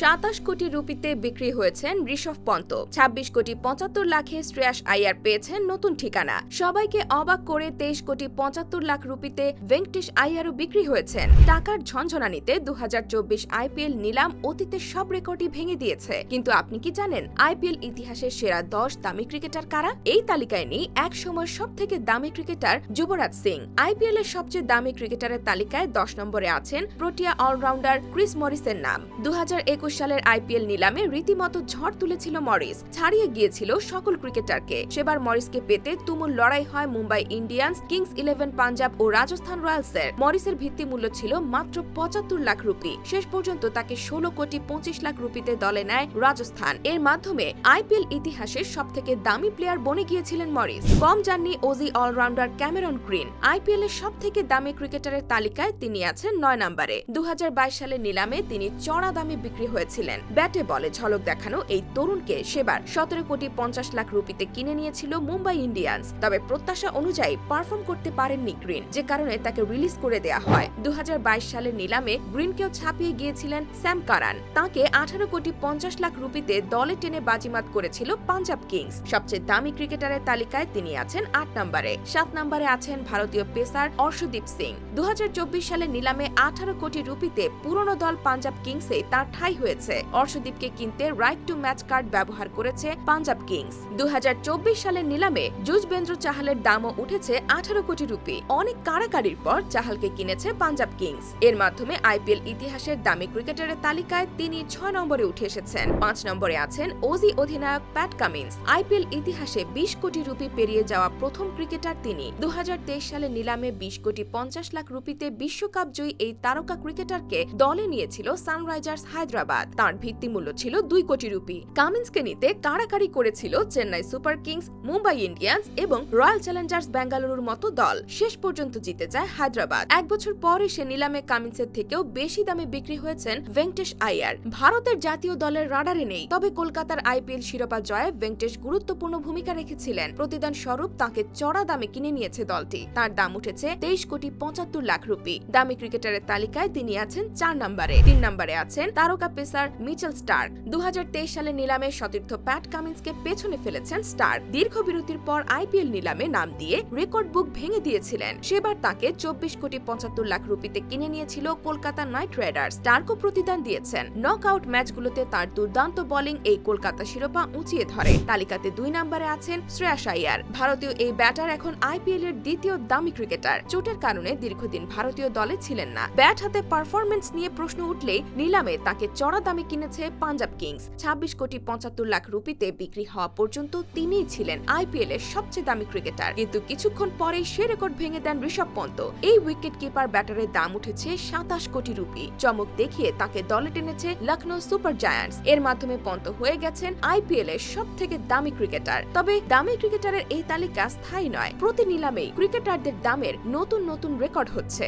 সাতাশ কোটি রুপিতে বিক্রি হয়েছেন ঋষভ পন্ত। ২৬ কোটি পঁচাত্তর লাখে শ্রেয়াস আইয়ার পেয়েছেন নতুন ঠিকানা। সবাইকে অবাক করে তেইশ কোটি পঁচাত্তর লাখ রুপিতে ভেঙ্কটেশ আইয়ারও বিক্রি হয়েছেন। টাকার ঝঞ্ঝনানিতে দু আইপিএল নিলাম অতীতের সব রেকর্ডই ভেঙে দিয়েছে। কিন্তু আপনি কি জানেন আইপিএল ইতিহাসের সেরা দশ দামি ক্রিকেটার কারা? এই তালিকায় নেই এক সময় সব থেকে দামি ক্রিকেটার যুবরাজ সিং। আইপিএল এর সবচেয়ে দামি ক্রিকেটারের তালিকায় দশ নম্বরে আছেন প্রোটিয়া অলরাউন্ডার ক্রিস মরিসের নাম। দুহাজার একুশ সালের আইপিএল নিলামে রীতিমতো ঝড় তুলেছিল মরিস। ছাড়িয়ে গিয়েছিল সকল ক্রিকেটারকে। সেবার মরিসকে পেতে তুমুল লড়াই হয় Mumbai Indians, Kings Eleven, Punjab ও রাজস্থান রয়্যালসের। মরিসের ভিত্তিমূল্য ছিল মাত্র পঁচাত্তর লাখ রুপি। শেষ পর্যন্ত তাকে ষোলো কোটি পঁচিশ লাখ রুপিতে দলে নেয় রাজস্থান। এর মাধ্যমে আইপিএল ইতিহাসের সব থেকে দামি প্লেয়ার বনে গিয়েছিলেন মরিস। কম যাননি Aussie all-rounder Cameron Green. IPL এর সব থেকে দামি ক্রিকেটারের তালিকায় তিনি আছেন নয় নম্বরে। দু হাজার বাইশ সালের নিলামে তিনি চড়া দামে বিক্রি হয়েছিলেন। ব্যাটে বলে ঝলক দেখানো এই তরুণকে সেবার সতেরো কোটি পঞ্চাশ লাখ রুপিতে কিনে নিয়েছিল মুম্বাই ইন্ডিয়ান্স। তবে প্রত্যাশা অনুযায়ী পারফর্ম করতে পারেননি গ্রিন, যে কারণে তাকে রিলিজ করে দেয়া হয়। দু সালের নিলামে গ্রিনকেও ছাপিয়ে গিয়েছিলেন স্যাম কারান। তাকে আঠারো কোটি পঞ্চাশ লাখ রুপিতে দলে টেনে বাজিমাত করেছিল পাঞ্জাব কিংস। সবচেয়ে দামি ক্রিকেটারের তালিকায় তিনি আছেন আট নম্বরে। সাত নম্বরে আছেন ভারতীয় পেসার অর্শদীপ সিং। দু সালে নিলামে আঠারো কোটি রুপিতে পুরনো দল পাঞ্জাব কিংসে তার ঠাই হয়েছে। অর্শদীপকে কিনতে রাইট টু ম্যাচ কার্ড ব্যবহার করেছে পাঞ্জাব কিংস দু হাজার চব্বিশ সালের নিলামে যুজবেন্দ্র চাহালের দামও উঠেছে আঠারো কোটি রুপি। অনেক কারাকারির পর চাহালকে কিনেছে পাঞ্জাব কিংস এর মাধ্যমে আইপিএল ইতিহাসের দামি ক্রিকেটারের তালিকায় তিনি ছয় নম্বরে উঠে এসেছেন। পাঁচ নম্বরে আছেন ওজি অধিনায়ক প্যাট কামিন্স আইপিএল ইতিহাসে বিশ কোটি রুপি পেরিয়ে যাওয়া প্রথম ক্রিকেটার তিনি। দু সালে নিলামে বিশ কোটি পঞ্চাশ লাখ রুপিতে বিশ্বকাপ জয়ী এই তারকা ক্রিকেটারকে দলে নিয়েছিল সানরাইজার্স হায়দ্রাবাদ। তার ভিত্তিমূল্য ছিল দুই কোটি রুপি। কামিন্সকে নিতে কারাকারি করেছিল Chennai super kings, Mumbai Indians এবং রয়্যাল চ্যালেঞ্জার্স বেঙ্গালুরুর মতো দল। শেষ পর্যন্ত জিতে যায় হায়দ্রাবাদ। এক বছর পরে সে নিলামে কামিন্সের থেকেও বেশি দামে বিক্রি হয়েছেন ভেঙ্কটেশ আইয়ার ভারতের জাতীয় দলের রাডারে নেই, তবে কলকাতার আইপিএল শিরোপা জয়ে ভেঙ্কটেশ গুরুত্বপূর্ণ ভূমিকা রেখেছিলেন। প্রতিদান স্বরূপ তাকে চড়া দামে কিনে নিয়েছে দলটি। তার দাম উঠেছে তেইশ কোটি পঁচাত্তর লাখ রুপি। দামি ক্রিকেটারের তালিকায় তিনি আছেন চার নম্বরে। তিন নম্বরে আছেন তারকা পেসার মিচেল স্টার দু সালে নিলামে সতীর্থ প্যাট কামিন্সকে পেছনে ফেলেছেন স্টার দীর্ঘ বিরতির পর আইপিএল নিলামে নাম দিয়ে রেকর্ড বুক ভেঙে দিয়েছিলেন। সেবার তাকে চব্বিশ কোটি পঁচাত্তর লাখ রুপিতে কিনে নিয়েছিল কলকাতা নাইট রাইডার্স। স্টারকো প্রতিদান দিয়েছেন। নক আউট ম্যাচগুলোতে তার দুর্দান্ত বোলিং এই কলকাতা শিরোপা উঁচিয়ে ধরে। তালিকাতে দুই নম্বরে আছেন শ্রেয়াস আইয়ার ভারতীয় এই ব্যাটার এখন আইপিএল এর দ্বিতীয় দামি ক্রিকেটার। চোটের কারণে দীর্ঘদিন ভারতীয় দলে ছিলেন না। ব্যাট হাতে পারফরমেন্স নিয়ে প্রশ্ন উঠলেই নিলামে তাকে চড়া দামে কিনেছে পাঞ্জাব কিংস। ছাব্বিশ কোটি পঁচাত্তর লাখ রুপিতে বিক্রি হওয়া পর্যন্ত তিনিই ছিলেন আইপিএল এর সবচেয়ে দামি ক্রিকেটার। কিন্তু কিছুক্ষণ পরেই সে রেকর্ড ভেঙে দেন ঋষভ পন্ত। এই উইকেট কিপার ব্যাটারের দাম উঠেছে সাতাশ কোটি রুপি। চমক দেখিয়ে তাকে দলে টেনেছে লখনৌ সুপার জায়ান্টস। এর মাধ্যমে পন্ত হয়ে গেছেন আইপিএল এর সব থেকে দামি ক্রিকেটার। তবে দামি ক্রিকেটারের এই তালিকা স্থায়ী নয়। প্রতি নিলামেই ক্রিকেটারদের দামের নতুন নতুন রেকর্ড হচ্ছে।